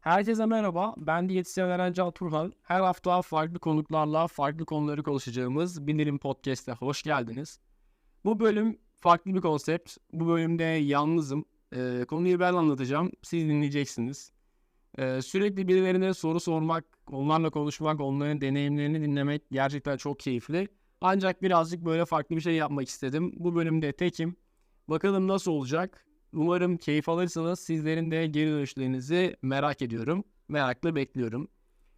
Herkese merhaba. Ben diyetisyen Eren Can Turhan. Her hafta farklı konuklarla farklı konuları konuşacağımız Bilirim Podcast'e hoş geldiniz. Bu bölüm farklı bir konsept. Bu bölümde yalnızım. Ee, konuyu ben anlatacağım. Siz dinleyeceksiniz. Ee, sürekli birilerine soru sormak, onlarla konuşmak, onların deneyimlerini dinlemek gerçekten çok keyifli. Ancak birazcık böyle farklı bir şey yapmak istedim. Bu bölümde tekim. Bakalım nasıl olacak? Umarım keyif alırsınız. Sizlerin de geri dönüşlerinizi merak ediyorum. Merakla bekliyorum.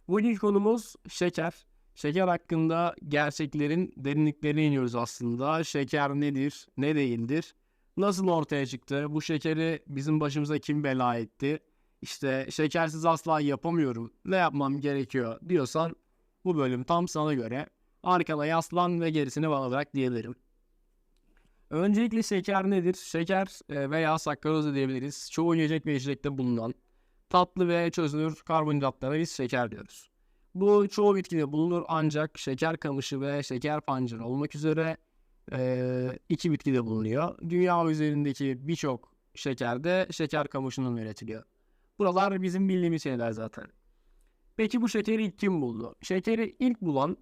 Bugün konumuz şeker. Şeker hakkında gerçeklerin derinliklerine iniyoruz aslında. Şeker nedir, ne değildir? Nasıl ortaya çıktı? Bu şekeri bizim başımıza kim bela etti? İşte şekersiz asla yapamıyorum. Ne yapmam gerekiyor diyorsan bu bölüm tam sana göre. Arkana yaslan ve gerisini bana bırak diyebilirim. Öncelikle şeker nedir? Şeker e, veya sakkaroz diyebiliriz. Çoğu yiyecek ve içecekte bulunan tatlı ve çözünür karbonhidratlara biz şeker diyoruz. Bu çoğu bitkide bulunur ancak şeker kamışı ve şeker pancarı olmak üzere e, iki bitkide bulunuyor. Dünya üzerindeki birçok şekerde şeker kamışından üretiliyor. Buralar bizim bildiğimiz şeyler zaten. Peki bu şekeri ilk kim buldu? Şekeri ilk bulan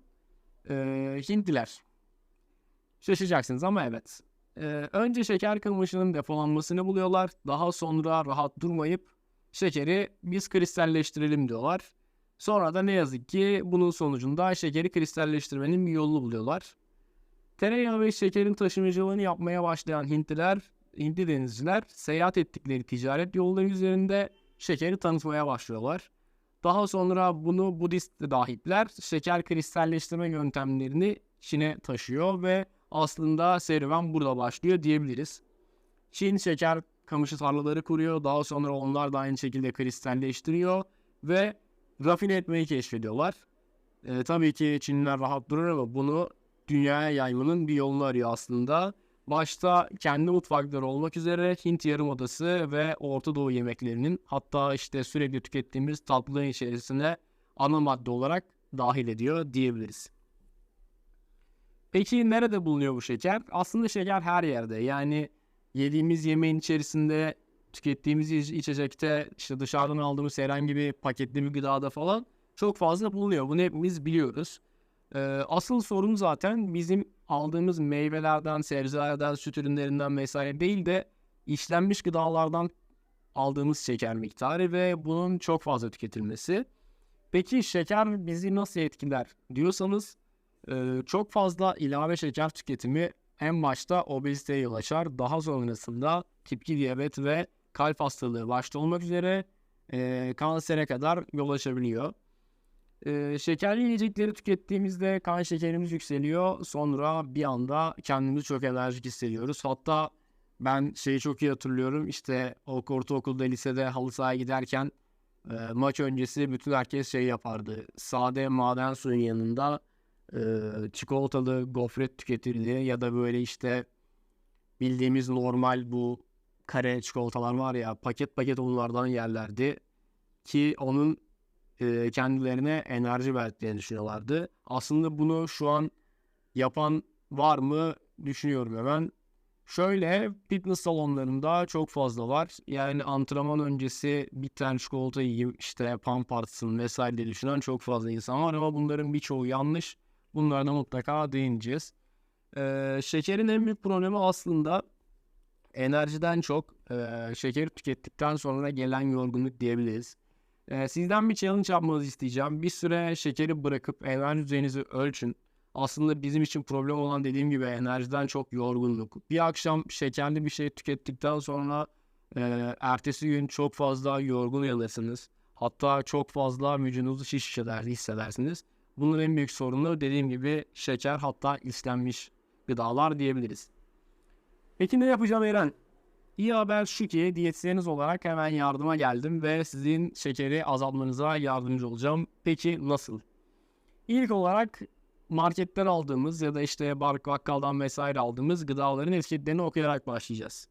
e, Hintliler. Şaşacaksınız ama evet. Önce şeker kamışının depolanmasını buluyorlar. Daha sonra rahat durmayıp şekeri biz kristalleştirelim diyorlar. Sonra da ne yazık ki bunun sonucunda şekeri kristalleştirmenin bir yolunu buluyorlar. Tereyağı ve şekerin taşımacılığını yapmaya başlayan Hintliler, Hintli denizciler seyahat ettikleri ticaret yolları üzerinde şekeri tanıtmaya başlıyorlar. Daha sonra bunu Budist rahipler şeker kristalleştirme yöntemlerini Çin'e taşıyor ve aslında serüven burada başlıyor diyebiliriz. Çin şeker kamışı tarlaları kuruyor. Daha sonra onlar da aynı şekilde kristalleştiriyor ve rafine etmeyi keşfediyorlar. E, tabii ki Çinliler rahat durur ama bunu dünyaya yaymanın bir yolunu arıyor aslında. Başta kendi mutfakları olmak üzere Hint Yarımadası ve Orta Doğu yemeklerinin hatta işte sürekli tükettiğimiz tatlıların içerisine ana madde olarak dahil ediyor diyebiliriz. Peki nerede bulunuyor bu şeker? Aslında şeker her yerde. Yani yediğimiz yemeğin içerisinde, tükettiğimiz içecekte, işte dışarıdan aldığımız herhangi bir paketli bir gıdada falan çok fazla bulunuyor. Bunu hepimiz biliyoruz. Ee, asıl sorun zaten bizim aldığımız meyvelerden, sebzelerden, süt ürünlerinden vesaire değil de işlenmiş gıdalardan aldığımız şeker miktarı ve bunun çok fazla tüketilmesi. Peki şeker bizi nasıl etkiler diyorsanız ee, çok fazla ilave şeker tüketimi en başta obeziteye yol açar. Daha sonrasında tip 2 diyabet ve kalp hastalığı başta olmak üzere e, kansere kadar yol açabiliyor. E, şekerli yiyecekleri tükettiğimizde kan şekerimiz yükseliyor. Sonra bir anda kendimizi çok enerjik hissediyoruz. Hatta ben şeyi çok iyi hatırlıyorum. İşte ortaokulda, lisede halı sahaya giderken e, maç öncesi bütün herkes şey yapardı. Sade maden suyun yanında e, çikolatalı gofret tüketildi ya da böyle işte bildiğimiz normal bu kare çikolatalar var ya paket paket onlardan yerlerdi ki onun e, kendilerine enerji verdiklerini düşünüyorlardı. Aslında bunu şu an yapan var mı düşünüyorum hemen. Şöyle fitness salonlarında çok fazla var. Yani antrenman öncesi bir tane çikolata yiyeyim işte pump artsın vesaire diye düşünen çok fazla insan var ama bunların birçoğu yanlış. Bunlardan mutlaka değineceğiz. Ee, şekerin en büyük problemi aslında enerjiden çok e, şekeri tükettikten sonra gelen yorgunluk diyebiliriz. E, sizden bir challenge yapmanızı isteyeceğim. Bir süre şekeri bırakıp enerji düzeyinizi ölçün. Aslında bizim için problem olan dediğim gibi enerjiden çok yorgunluk. Bir akşam şekerli bir şey tükettikten sonra e, ertesi gün çok fazla yorgun uyanırsınız. Hatta çok fazla vücudunuzu şiş hissedersiniz. Bunun en büyük sorunu dediğim gibi şeker hatta islenmiş gıdalar diyebiliriz. Peki ne yapacağım Eren? İyi haber şu ki diyetisyeniniz olarak hemen yardıma geldim ve sizin şekeri azaltmanıza yardımcı olacağım. Peki nasıl? İlk olarak marketten aldığımız ya da işte bar bakkaldan vesaire aldığımız gıdaların etiketlerini okuyarak başlayacağız.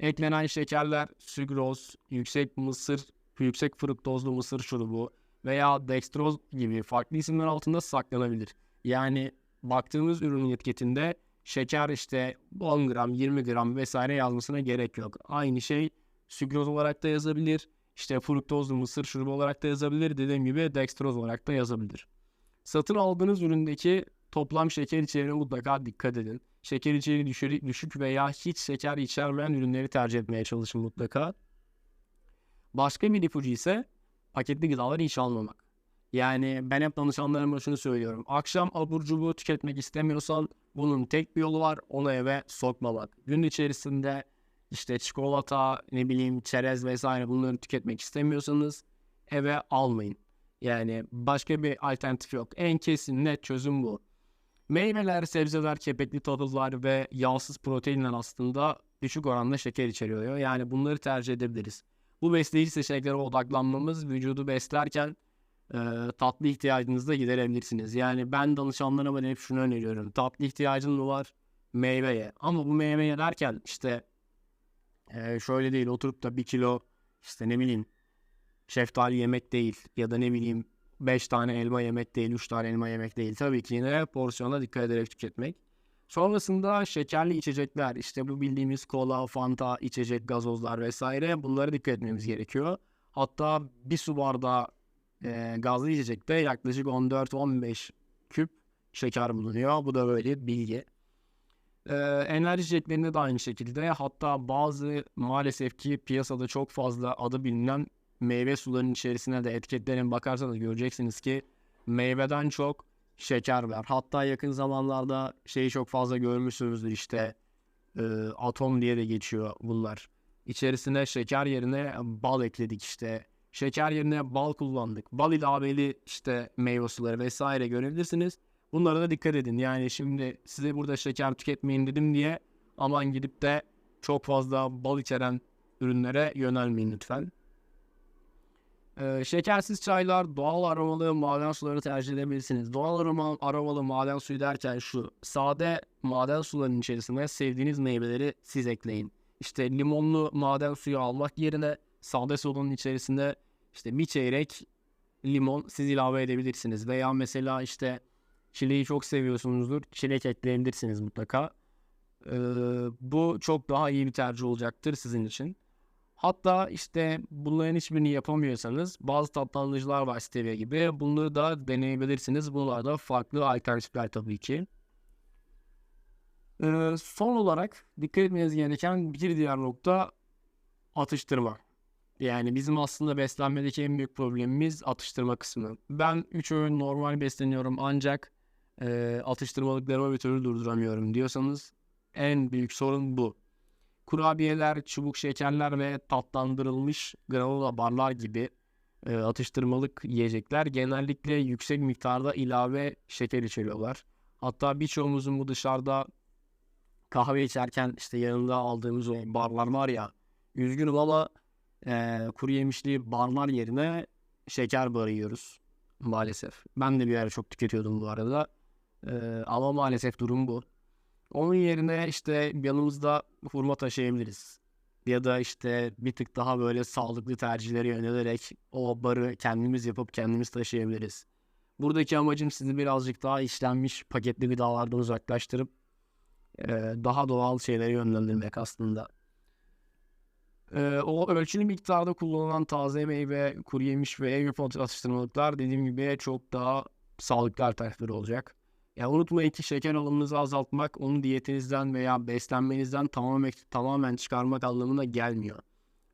Eklenen şekerler, sükroz, yüksek mısır, yüksek fruktozlu mısır şurubu, veya dextroz gibi farklı isimler altında saklanabilir. Yani baktığımız ürünün etiketinde şeker işte 10 gram, 20 gram vesaire yazmasına gerek yok. Aynı şey sükroz olarak da yazabilir. İşte fruktozlu mısır şurubu olarak da yazabilir. Dediğim gibi dextroz olarak da yazabilir. Satın aldığınız üründeki toplam şeker içeriğine mutlaka dikkat edin. Şeker içeriği düşük, düşük veya hiç şeker içermeyen ürünleri tercih etmeye çalışın mutlaka. Başka bir ipucu ise paketli gıdaları hiç almamak. Yani ben hep danışanlarıma şunu söylüyorum. Akşam abur cubur tüketmek istemiyorsan bunun tek bir yolu var. Onu eve sokmamak. Gün içerisinde işte çikolata, ne bileyim çerez vesaire bunları tüketmek istemiyorsanız eve almayın. Yani başka bir alternatif yok. En kesin net çözüm bu. Meyveler, sebzeler, kepekli tahıllar ve yağsız proteinler aslında düşük oranda şeker içeriyor. Yani bunları tercih edebiliriz. Bu besleyici seçeneklere odaklanmamız vücudu beslerken e, tatlı ihtiyacınızı da giderebilirsiniz. Yani ben danışanlarıma hep şunu öneriyorum. Tatlı ihtiyacın mı var? Meyveye. Ama bu meyveye derken işte e, şöyle değil oturup da bir kilo işte ne bileyim şeftali yemek değil ya da ne bileyim 5 tane elma yemek değil, 3 tane elma yemek değil. Tabii ki yine porsiyona dikkat ederek tüketmek. Sonrasında şekerli içecekler, işte bu bildiğimiz kola, fanta, içecek, gazozlar vesaire bunlara dikkat etmemiz gerekiyor. Hatta bir su bardağı e, gazlı içecekte yaklaşık 14-15 küp şeker bulunuyor. Bu da böyle bilgi. E, enerji içeceklerinde de aynı şekilde. Hatta bazı maalesef ki piyasada çok fazla adı bilinen meyve sularının içerisine de etiketlerine bakarsanız göreceksiniz ki meyveden çok şeker var. Hatta yakın zamanlarda şeyi çok fazla görmüşsünüzdür işte e, atom diye de geçiyor bunlar. İçerisine şeker yerine bal ekledik işte. Şeker yerine bal kullandık. Bal ilaveli işte meyve suları vesaire görebilirsiniz. Bunlara da dikkat edin. Yani şimdi size burada şeker tüketmeyin dedim diye aman gidip de çok fazla bal içeren ürünlere yönelmeyin lütfen. Ee, şekersiz çaylar, doğal aromalı maden suları tercih edebilirsiniz. Doğal aroma, aromalı maden suyu derken şu. Sade maden sularının içerisine sevdiğiniz meyveleri siz ekleyin. İşte limonlu maden suyu almak yerine sade suyun içerisinde işte bir çeyrek limon siz ilave edebilirsiniz. Veya mesela işte çileği çok seviyorsunuzdur. Çilek ekleyebilirsiniz mutlaka. Ee, bu çok daha iyi bir tercih olacaktır sizin için. Hatta işte bunların hiçbirini yapamıyorsanız bazı tatlandırıcılar var stevia gibi. Bunları da deneyebilirsiniz. Bunlar da farklı alternatifler tabii ki. Ee, son olarak dikkat etmeniz gereken bir diğer nokta atıştırma. Yani bizim aslında beslenmedeki en büyük problemimiz atıştırma kısmı. Ben 3 öğün normal besleniyorum ancak e, atıştırmalıklarımı bir türlü durduramıyorum diyorsanız en büyük sorun bu kurabiyeler, çubuk şekerler ve tatlandırılmış granola barlar gibi e, atıştırmalık yiyecekler genellikle yüksek miktarda ilave şeker içeriyorlar. Hatta birçoğumuzun bu dışarıda kahve içerken işte yanında aldığımız o barlar var ya üzgünüm ama e, kuru yemişli barlar yerine şeker barı yiyoruz maalesef. Ben de bir ara çok tüketiyordum bu arada. E, ama maalesef durum bu. Onun yerine işte yanımızda hurma taşıyabiliriz. Ya da işte bir tık daha böyle sağlıklı tercihleri yönelerek o barı kendimiz yapıp kendimiz taşıyabiliriz. Buradaki amacım sizi birazcık daha işlenmiş paketli gıdalardan uzaklaştırıp e, daha doğal şeylere yönlendirmek aslında. E, o ölçülü miktarda kullanılan taze meyve, kuru yemiş ve ev yapımı atıştırmalıklar dediğim gibi çok daha sağlıklı alternatifler olacak. Ya unutmayın ki şeker alımınızı azaltmak onu diyetinizden veya beslenmenizden tamamen tamamen çıkarmak anlamına gelmiyor.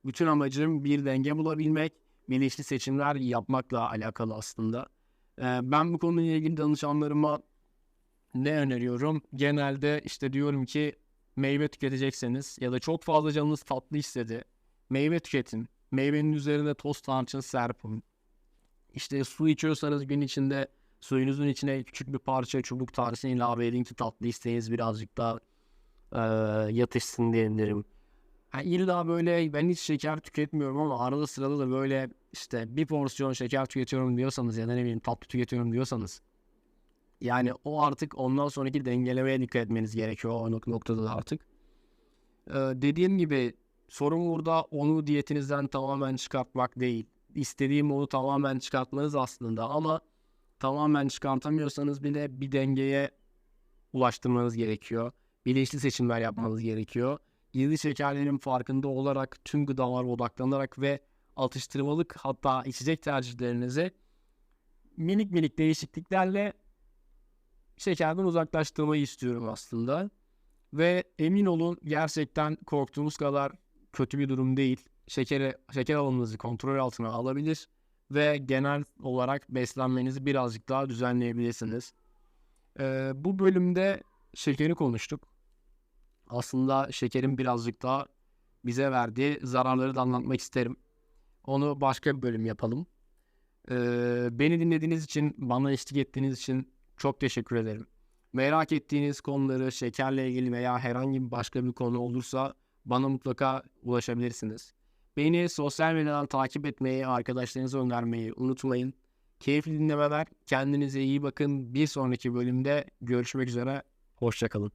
Bütün amacım bir denge bulabilmek, bilinçli seçimler yapmakla alakalı aslında. Ee, ben bu konuyla ilgili danışanlarıma ne öneriyorum? Genelde işte diyorum ki meyve tüketecekseniz ya da çok fazla canınız tatlı istedi. Meyve tüketin. Meyvenin üzerine toz tarçın serpin. İşte su içiyorsanız gün içinde Suyunuzun içine küçük bir parça çubuk tanesini ilave edin ki tatlı isteğiniz birazcık daha e, yatışsın diyebilirim. Yani illa böyle ben hiç şeker tüketmiyorum ama arada sırada da böyle işte bir porsiyon şeker tüketiyorum diyorsanız ya da ne bileyim tatlı tüketiyorum diyorsanız yani o artık ondan sonraki dengelemeye dikkat etmeniz gerekiyor o noktada da artık. Ee, dediğim gibi sorun burada onu diyetinizden tamamen çıkartmak değil. İstediğim onu tamamen çıkartmanız aslında ama tamamen çıkartamıyorsanız bile bir dengeye ulaştırmanız gerekiyor. Bilinçli seçimler yapmanız gerekiyor. yedi şekerlerin farkında olarak tüm gıdalara odaklanarak ve atıştırmalık hatta içecek tercihlerinizi minik minik değişikliklerle şekerden uzaklaştırmayı istiyorum aslında. Ve emin olun gerçekten korktuğumuz kadar kötü bir durum değil. Şekeri, şeker alımınızı kontrol altına alabilir ve genel olarak beslenmenizi birazcık daha düzenleyebilirsiniz. Ee, bu bölümde şekeri konuştuk. Aslında şekerin birazcık daha bize verdiği zararları da anlatmak isterim. Onu başka bir bölüm yapalım. Ee, beni dinlediğiniz için, bana eşlik ettiğiniz için çok teşekkür ederim. Merak ettiğiniz konuları şekerle ilgili veya herhangi başka bir konu olursa bana mutlaka ulaşabilirsiniz. Beni sosyal medyadan takip etmeyi, arkadaşlarınıza önermeyi unutmayın. Keyifli dinlemeler. Kendinize iyi bakın. Bir sonraki bölümde görüşmek üzere. Hoşçakalın.